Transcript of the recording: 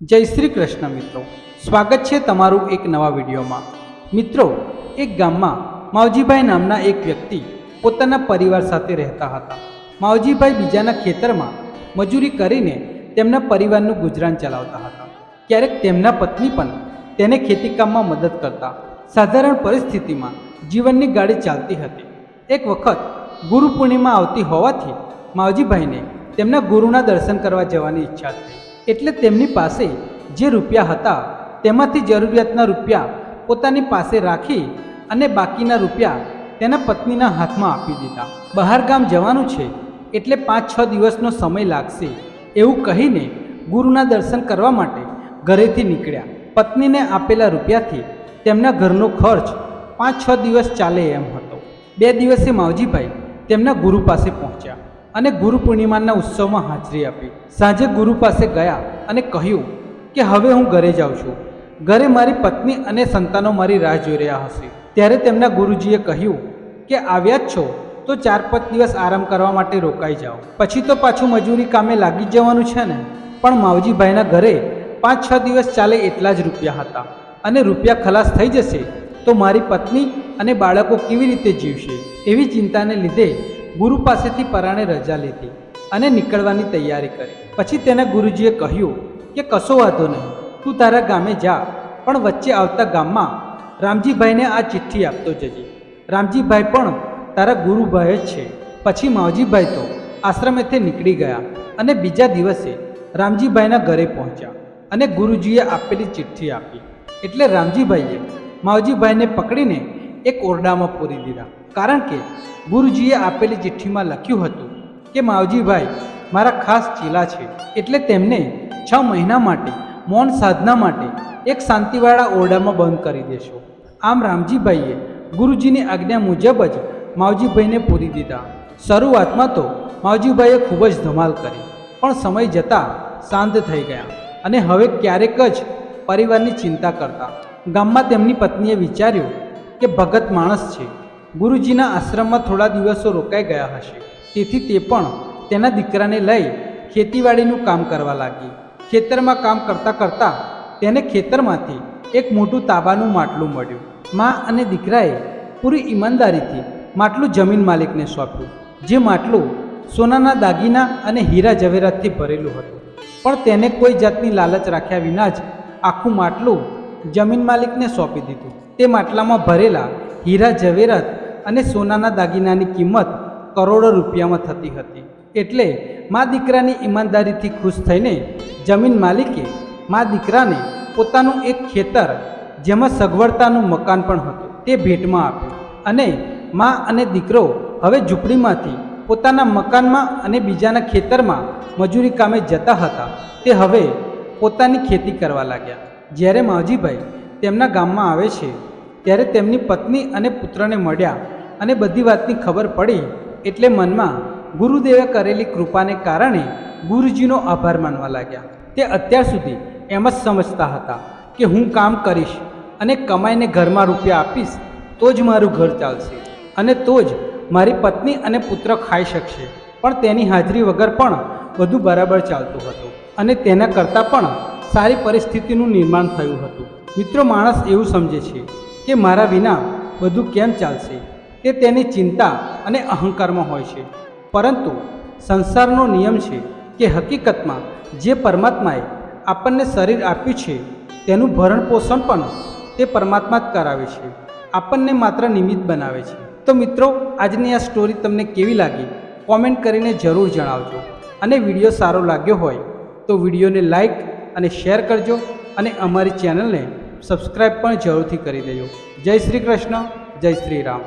જય શ્રી કૃષ્ણ મિત્રો. સ્વાગત છે તમારું એક નવા વિડીયોમાં. મિત્રો, એક ગામમાં માવજીભાઈ નામના એક વ્યક્તિ પોતાના પરિવાર સાથે રહેતા હતા. માવજીભાઈ બીજાના ખેતરમાં મજૂરી કરીને તેમના પરિવારનું ગુજરાન ચલાવતા હતા. ક્યારેક તેમના પત્ની પણ તેને ખેતીકામમાં મદદ કરતા સાધારણ પરિસ્થિતિમાં જીવનની ગાડી ચાલતી હતી. એક વખત ગુરુ પૂર્ણિમા આવતી હોવાથી માવજીભાઈને તેમના ગુરુના દર્શન કરવા જવાની ઈચ્છા થઈ. એટલે તેમની પાસે જે રૂપિયા હતા, તેમાંથી જરૂરિયાતના રૂપિયા પોતાની પાસે રાખી અને બાકીના રૂપિયા તેના પત્નીના હાથમાં આપી દીધા. બહાર ગામ જવાનું છે એટલે પાંચ છ દિવસનો સમય લાગશે એવું કહીને ગુરુના દર્શન કરવા માટે ઘરેથી નીકળ્યા. પત્નીને આપેલા રૂપિયાથી તેમના ઘરનો ખર્ચ પાંચ છ દિવસ ચાલે એમ હતો. બે દિવસે માવજીભાઈ તેમના ગુરુ પાસે પહોંચ્યા. અને ગુરુ પૂર્ણિમાના ઉત્સવમાં હાજરી આપી. સાંજે ગુરુ પાસે ગયા અને કહ્યું કે, હવે હું ઘરે જાઉં છું. ઘરે મારી પત્ની અને સંતાનો મારી રાહ જોઈ રહ્યા હશે. ત્યારે તેમના ગુરુજીએ કહ્યું કે, આવ્યા જ છો, તો ચાર પાંચ દિવસ આરામ કરવા માટે રોકાઈ જાઓ. પછી તો પાછું મજૂરી કામે લાગી જવાનું છે ને. પણ માવજીભાઈના ઘરે પાંચ છ દિવસ ચાલે એટલા જ રૂપિયા હતા. અને રૂપિયા ખલાસ થઈ જશે, તો મારી પત્ની અને બાળકો કેવી રીતે જીવશે? એવી ચિંતાને લીધે ગુરુ પાસેથી પરાણે રજા લીધી અને નીકળવાની તૈયારી કરી. પછી તેના ગુરુજીએ કહ્યું કે, કશો વાંધો નહીં, તું તારા ગામે જા, પણ વચ્ચે આવતા ગામમાં રામજીભાઈને આ ચિઠ્ઠી આપતો જજે. રામજીભાઈ પણ તારા ગુરુભાઈ જ છે. પછી માવજીભાઈ તો આશ્રમેથી નીકળી ગયા અને બીજા દિવસે રામજીભાઈના ઘરે પહોંચ્યા અને ગુરુજીએ આપેલી ચિઠ્ઠી આપી. એટલે રામજીભાઈએ માવજીભાઈને પકડીને એક ઓરડામાં પૂરી દીધા. કારણ કે ગુરુજીએ આપેલી ચિઠ્ઠીમાં લખ્યું હતું કે માવજીભાઈ, મારા ખાસ ચેલા છે. એટલે તેમને છ મહિના માટે, મૌન સાધના માટે એક શાંતિવાળા ઓરડામાં બંધ કરી દેશો. આમ રામજીભાઈએ ગુરુજીની આજ્ઞા મુજબ જ માવજીભાઈને પૂરી દીધા. શરૂઆતમાં તો માવજીભાઈએ ખૂબ જ ધમાલ કરી, પણ સમય જતાં શાંત થઈ ગયા અને હવે ક્યારેક જ પરિવારની ચિંતા કરતા. ગામમાં તેમની પત્નીએ વિચાર્યું કે ભગત માણસ છે. ગુરુજીના આશ્રમમાં થોડા દિવસો રોકાઈ ગયા હશે. તેથી તે પણ તેના દીકરાને લઈ ખેતીવાડીનું કામ કરવા લાગી. ખેતરમાં કામ કરતાં કરતાં તેને ખેતરમાંથી એક મોટું તાબાનું માટલું મળ્યું. મા અને દીકરાએ પૂરી ઈમાનદારીથી માટલું જમીન માલિકને સોંપ્યું, જે માટલું સોનાના દાગીના અને હીરા ઝવેરાતથી ભરેલું હતું. પણ તેને કોઈ જાતની લાલચ રાખ્યા વિના જ આખું માટલું જમીન માલિકને સોંપી દીધું. તે માટલામાં ભરેલા હીરા ઝવેરાત અને સોનાના દાગીનાની કિંમત કરોડો રૂપિયામાં થતી હતી. એટલે મા દીકરાની ઈમાનદારીથી ખુશ થઈને જમીન માલિકે મા દીકરાને પોતાનું એક ખેતર, જેમાં સગવડતાનું મકાન પણ હતું, તે ભેટમાં આપ્યું. અને મા અને દીકરો હવે ઝૂંપડીમાંથી પોતાના મકાનમાં અને બીજાના ખેતરમાં મજૂરી કામે જતા હતા. તે હવે પોતાની ખેતી કરવા લાગ્યા. જ્યારે માવજીભાઈ તેમના ગામમાં આવે છે, ત્યારે તેમની પત્ની અને પુત્રને મળ્યા અને બધી વાતની ખબર પડી એટલે મનમાં ગુરુદેવે કરેલી કૃપાને કારણે ગુરુજીનો આભાર માનવા લાગ્યા. તે અત્યાર સુધી એમ જ સમજતા હતા કે હું કામ કરીશ અને કમાઈને ઘરમાં રૂપિયા આપીશ તો જ મારું ઘર ચાલશે અને તો જ મારી પત્ની અને પુત્ર ખાઈ શકશે. પણ તેની હાજરી વગર પણ બધું બરાબર ચાલતું હતું અને તેના કરતાં પણ સારી પરિસ્થિતિનું નિર્માણ થયું હતું. મિત્રો, માણસ એવું સમજે છે કે મારા વિના બધું કેમ ચાલશે? તે તેની ચિંતા અને અહંકારમાં હોય છે. પરંતુ સંસારનો નિયમ છે કે હકીકતમાં જે પરમાત્માએ આપણને શરીર આપ્યું છે, તેનું ભરણ પોષણ પણ તે પરમાત્મા જ કરાવે છે. આપણને માત્ર નિમિત્ત બનાવે છે. તો મિત્રો, આજની આ સ્ટોરી તમને કેવી લાગી? કોમેન્ટ કરીને જરૂર જણાવજો. અને વીડિયો સારો લાગ્યો હોય તો વિડીયોને લાઈક અને શેર કરજો અને અમારી ચેનલને સબસ્ક્રાઈબ પણ જરૂરથી કરી દેજો. જય શ્રી કૃષ્ણ, જય શ્રી રામ.